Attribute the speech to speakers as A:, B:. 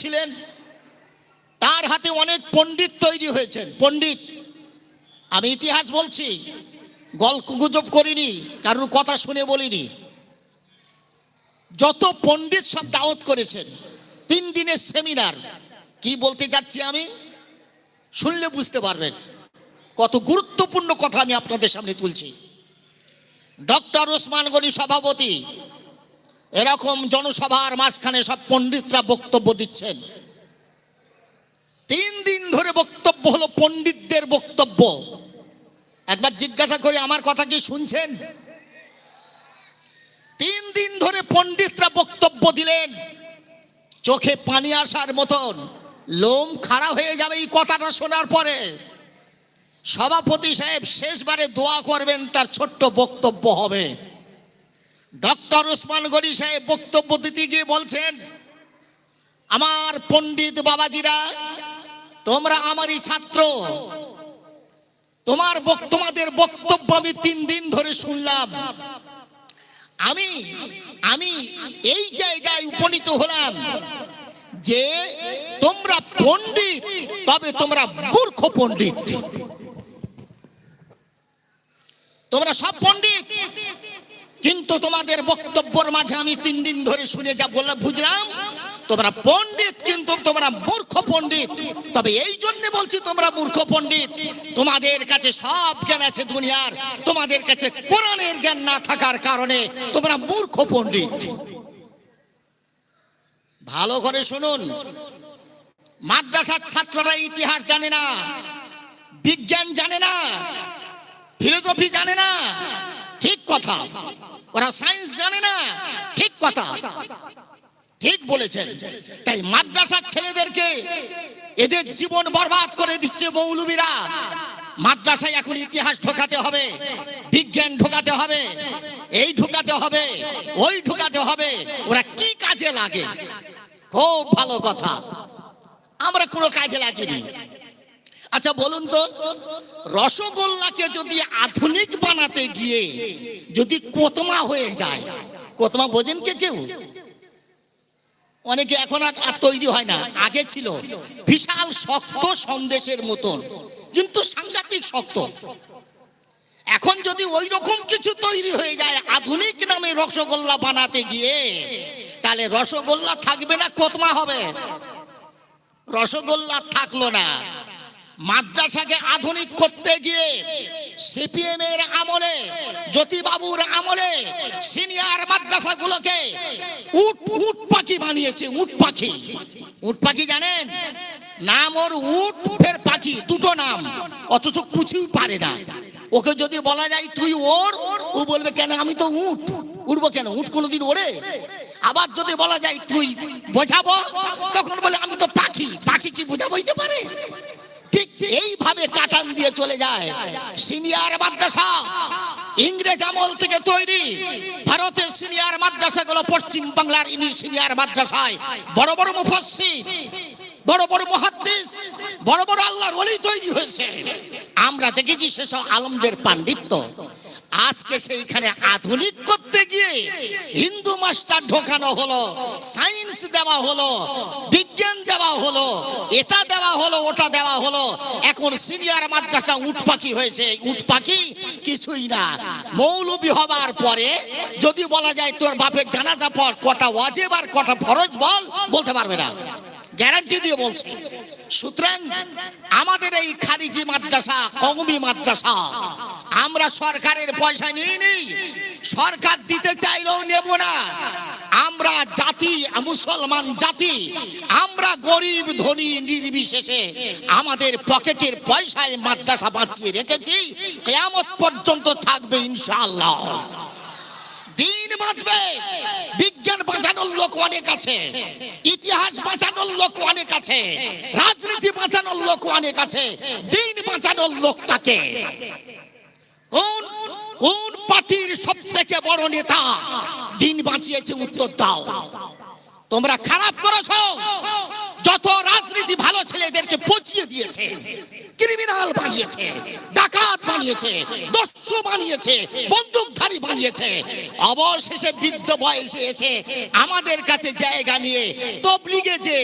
A: ছিলেন, তার হাতে অনেক পণ্ডিত তৈরি হয়েছেন। পণ্ডিত, আমি ইতিহাস বলছি, গল্প গুজব করিনি, কারোর কথা শুনে বলিনি। যত পণ্ডিত সব দাওয়াত করেছেন, তিন দিনের সেমিনার কি বলতে যাচ্ছি আমি? শুনলে বুঝতে পারবেন। কত গুরুত্বপূর্ণ কথা আমি আপনাদের সামনে তুলছি। ডক্টর ওসমান গনি সভাপতি এরকম জনসভার মাঝখানে সব পণ্ডিতরা বক্তব্য দিচ্ছেন। তিন দিন ধরে বক্তব্য হলো পণ্ডিতদের বক্তব্য। একবার জিজ্ঞাসা করি, আমার কথা কি শুনছেন? তিন দিন ধরে পণ্ডিতরা বক্তব্য দিলেন। চোখে পানি আসার মতন। লোম খাড়া হয়ে যাবে এই কথাটা শোনার পরে। সভাপতি সাহেব শেষবারে দোয়া করবেন, তার ছোট্ট বক্তব্য হবে। ডক্টর ওসমান গনি সাহেব বক্তব্য দিতে গিয়ে বলছেন, আমার পণ্ডিত বাবাজিরা, তোমরা আমারই ছাত্র। তোমার তোমাদের বক্তব্য আমি তিন দিন ধরে শুনলাম। আমি আমি এই জায়গায় উপনীত হলাম যে তোমরা পণ্ডিত, তবে তোমরা মূর্খ পণ্ডিত। তোমরা সব পণ্ডিত। কিন্তু তোমাদের বক্তব্যের মাঝে আমি তিন দিন ধরে শুনে যা বললাম, বুঝলাম? তোমরা পণ্ডিত কিন্তু তোমরা মূর্খ পণ্ডিত। তবে এই জন্য বলছি তোমরা মূর্খ পণ্ডিত। তোমাদের কাছে সব জ্ঞান আছে দুনিয়ার। তোমাদের কাছে কোরআনের জ্ঞান না থাকার কারণে তোমরা মূর্খ পণ্ডিত। ভালো করে শুনুন। মাদ্রাসার ছাত্ররা ইতিহাস জানে না, বিজ্ঞান জানে না, ফিলোসফি জানে না। ঠিক কথা। ওরা সায়েন্স জানে না। ঠিক কথা। ঠিক বলেছেন। তাই মাদ্রাসার ছেলেদেরকে এদের জীবন বরবাদ করে দিচ্ছে মৌলবীরা। মাদ্রাসায় এখন ইতিহাস ঢোকাতে হবে, বিজ্ঞান ঢোকাতে হবে, এই ঢোকাতে হবে, ওই ঢোকাতে হবে। ওরা কি কাজে লাগে? খুব ভালো কথা। আমরা কোনো কাজে লাগিনি। আচ্ছা বলুন তো, রসগোল্লাকে যদি আধুনিক বানাতে গিয়ে যদি কোতমা হয়ে যায়, কোতমা বোঝেন কে কেউ? অনেকে এখন আর তৈরি হয় না, আগে ছিল বিশাল শক্ত সন্দেশের মতন, কিন্তু সাংঘাতিক শক্ত। এখন যদি ওই রকম কিছু তৈরি হয়ে যায়, আধুনিক নামে রসগোল্লা বানাতে গিয়ে, তাহলে রসগোল্লা থাকবে না, কোতমা হবে। রসগোল্লা থাকল না। মাদ্রাসাকে আধুনিক করতে গিয়ে সিপিএম এর আমলে, জ্যোতিবাবুর আমলে সিনিয়র মাদ্রাসাগুলোকে উট উট পাখি বানিয়েছে, উট পাখি। উট পাখি জানেন? নাম ওর উট, ফের পাখি, দুটো নাম। অথচ কিছুই পারে না। ওকে যদি বলা যায় তুই ওর, ও বলবে, কেন আমি তো উঠ উঠবো কেন? উঠ কোনোদিন ওড়ে? আবার যদি বলা যায় তুই বোঝাবো, তখন বলে, আমি তো কাটান দিয়ে চলে যায়। সিনিয়র মাদ্রাসা ইংরেজ আমল থেকে তৈরি। ভারতের সিনিয়র মাদ্রাসাগুলো পশ্চিম বাংলার ইনি সিনিয়র মাদ্রাসায়। বড় বড় মুফাসসির, বড় বড় মুহাদ্দিস, বড় বড় আল্লাহর ওলি তৈরি হয়েছে। আমরা দেখেছি সেসব আলমদের পাণ্ডিত্য। আজকে সেইখানে আধুনিক করতে গিয়ে হিন্দু মাস্টার ঢোকানো হলো, সায়েন্স দেওয়া হলো, বিজ্ঞান দেওয়া হলো, এটা দেওয়া হলো, ওটা দেওয়া হলো। এখন সিনিয়র মাদ্রাসা উট পাখি হয়েছে। উট পাখি কিছুই না। মৌলবি হবার পরে যদি বলা যায় তোর বাপের জানাজা পর কটা ওয়াজেব আর কটা ফরজ বল, বলতে পারবে না। গ্যারান্টি দিয়ে বলছি। সুতরাং আমাদের এই খারিজি মাদ্রাসা কমবি মাদ্রাসা, আমরা সরকারের পয়সা নিয়ে নিই সরকার দিতে চাইলেও নেব না। আমরা জাতি, মুসলমান জাতি, আমরা গরিব, ধনী, নির্বিশেষে আমাদের পকেটের পয়সায় মাদ্রাসা বাঁচিয়ে রেখেছি, কেয়ামত পর্যন্ত থাকবে ইনশাআল্লাহ। দিন বাঁচবে, বিজ্ঞান বাঁচানোর লোক অনেক আছে, ইতিহাস বাঁচানোর লোক অনেক আছে, রাজনীতি বাঁচানোর লোক অনেক আছে, দিন বাঁচানোর লোক তাকে কোন কোন পার্টির সব থেকে বড় নেতা দিন বাঁচিয়েছে উত্তর দাও। তোমরা খারাপ করেছ। যত রাজনীতি ভালো ছেলেদেরকে পচিয়ে দিয়েছে ক্রিমিনাল বানিয়েছে, ডাকাত বানিয়েছে, দস্যু বানিয়েছে, বন্দুকধারী বানিয়েছে, অবশেষে বৃদ্ধ বয়সে এসে আমাদের কাছে জায়গা নিয়ে তবলিগে যে